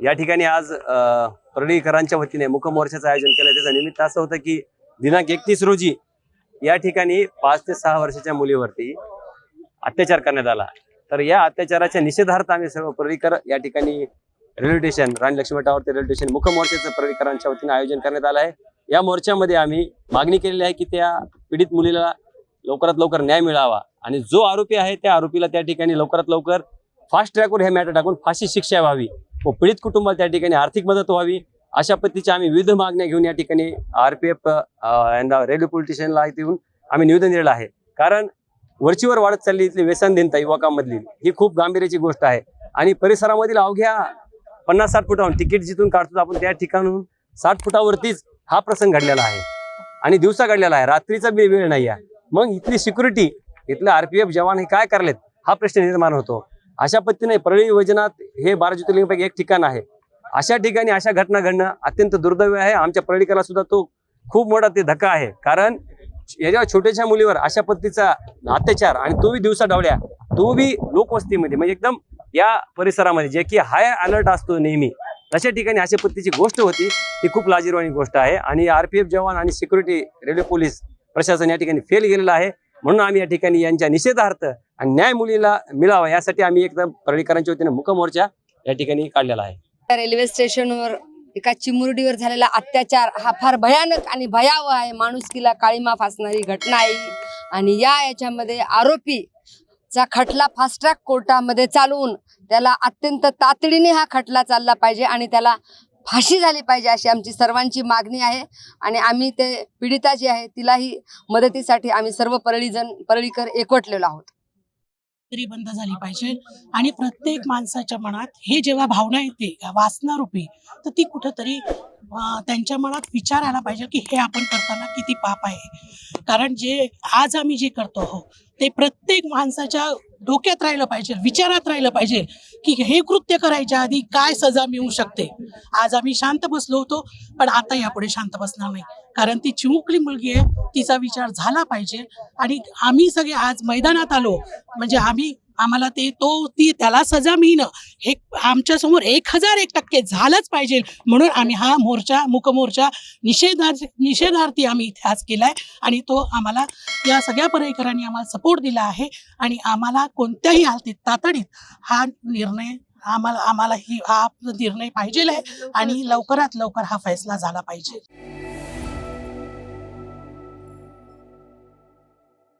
या ठिकाणी आज परळीकरांच्या वतीने मुखमोर्चाचं आयोजन केलं. त्याचं निमित्त असं होतं की दिनांक एकतीस रोजी या ठिकाणी पाच ते सहा वर्षाच्या मुलीवरती अत्याचार करण्यात आला. तर या अत्याचाराच्या निषेधार्थ आम्ही सर्व परळीकर या ठिकाणी रेल्वे स्टेशन राणी लक्ष्मी टावरती रेल्वे स्टेशन मुखमोर्चाचं परळीकरांच्या वतीने आयोजन करण्यात आलं आहे. या मोर्चामध्ये आम्ही मागणी केलेली आहे की त्या पीडित मुलीला लवकरात लवकर न्याय मिळावा आणि जो आरोपी आहे त्या आरोपीला त्या ठिकाणी लवकरात लवकर फास्ट ट्रॅकवर हे मॅटर टाकून फाशी शिक्षा व्हावी. व पीडित कुटुंबाला त्या ठिकाणी आर्थिक मदत व्हावी अशा पद्धतीच्या आम्ही विविध मागण्या घेऊन या ठिकाणी आरपीएफ रेल्वे पोलीस स्टेशनला इथे येऊन आम्ही निवेदन दिलेलं आहे. कारण वरचीवर वाढत चालली इथली व्यसनधीनता युवकांमधली ही खूप गांभीर्याची गोष्ट आहे. आणि परिसरामधील अवघ्या पन्नास साठ फुटाहून तिकीट जिथून काढतो आपण त्या ठिकाणून साठ फुटावरतीच हा प्रसंग घडलेला आहे. आणि दिवसा घडलेला आहे रात्रीचा बी वेळ नाही आहे मग इथली सिक्युरिटी इथले आरपीएफ जवान हे काय करलेत हा प्रश्न निर्माण होतो. अशा पद्धतीने परळी योजनात हे बारा ज्योतिर्लिंगपैकी एक ठिकाण आहे. अशा ठिकाणी अशा घटना घडणं अत्यंत दुर्दैव आहे. आमच्या परळीकरला सुद्धा तो खूप मोठा ते धक्का आहे. कारण याच्या छोट्याशा मुलीवर अशा पद्धतीचा अत्याचार आणि तो बी दिवसा डावल्या तो बी लोकवस्तीमध्ये म्हणजे एकदम या परिसरामध्ये जे की हाय अलर्ट असतो नेहमी. अशा ठिकाणी अशा पद्धतीची गोष्ट होती. ही खूप लाजीरवाणी गोष्ट आहे. आणि आरपीएफ जवान आणि सिक्युरिटी रेल्वे पोलीस प्रशासन या ठिकाणी फेल गेलेलं आहे. म्हणून आम्ही या ठिकाणी यांच्या निषेधार्थ आणि न्याय मुलीला मिळावा यासाठी आम्ही एकदम परळीकरांच्या वतीने मुख मोर्चा या ठिकाणी काढलेला आहे. रेल्वे स्टेशनवर एका चिमुरडीवर झालेला अत्याचार हा फार भयानक आणि भयावह आहे. माणुसकीला काळीमा फासणारी घटना आहे आणि या याच्यामध्ये आरोपी चा खटला फास्ट ट्रॅक कोर्टामध्ये चालवून त्याला अत्यंत तातडीने हा खटला चालला पाहिजे आणि त्याला फाशी झाली पाहिजे अशी आमची सर्वांची मागणी आहे. आणि आम्ही ते पीडिता जी आहे तिलाही मदतीसाठी आम्ही सर्व परळीजण परळीकर एकवटलेलो आहोत. तरी बंद झाली पाहिजे. आणि प्रत्येक माणसाच्या मनात हे जेव्हा भावना येते वाचनारूपी तर ती कुठंतरी त्यांच्या मनात विचार आला पाहिजे की हे आपण करताना किती पाप आहे. कारण जे आज आम्ही जे करतो हो ते प्रत्येक माणसाच्या डोक्यात राहिलं पाहिजे विचारात राहिलं पाहिजे की हे कृत्य करायच्या आधी काय सजा मिळू शकते? आज आम्ही शांत बसलो होतो पण आता यापुढे शांत बसणार नाही. कारण ती चिमुकली मुलगी आहे तिचा विचार झाला पाहिजे. आणि आम्ही सगळे आज मैदानात आलो. म्हणजे आम्ही आम्हाला ते तो ती त्याला सजा मिळणं हे आमच्यासमोर एक हजार एक टक्के झालंच पाहिजे. म्हणून आम्ही हा मोर्चा मुकमोर्चा निषेधार्थ निषेधार्थी आम्ही इथे आज आहे आणि तो आम्हाला या सगळ्या पर्यटकांनी आम्हाला सपोर्ट दिला आहे आणि आम्हाला कोणत्याही हालतीत तातडीत हा निर्णय आम्हाला आम्हाला ही हा निर्णय पाहिजे आहे आणि लवकरात लवकर हा फैसला झाला पाहिजे.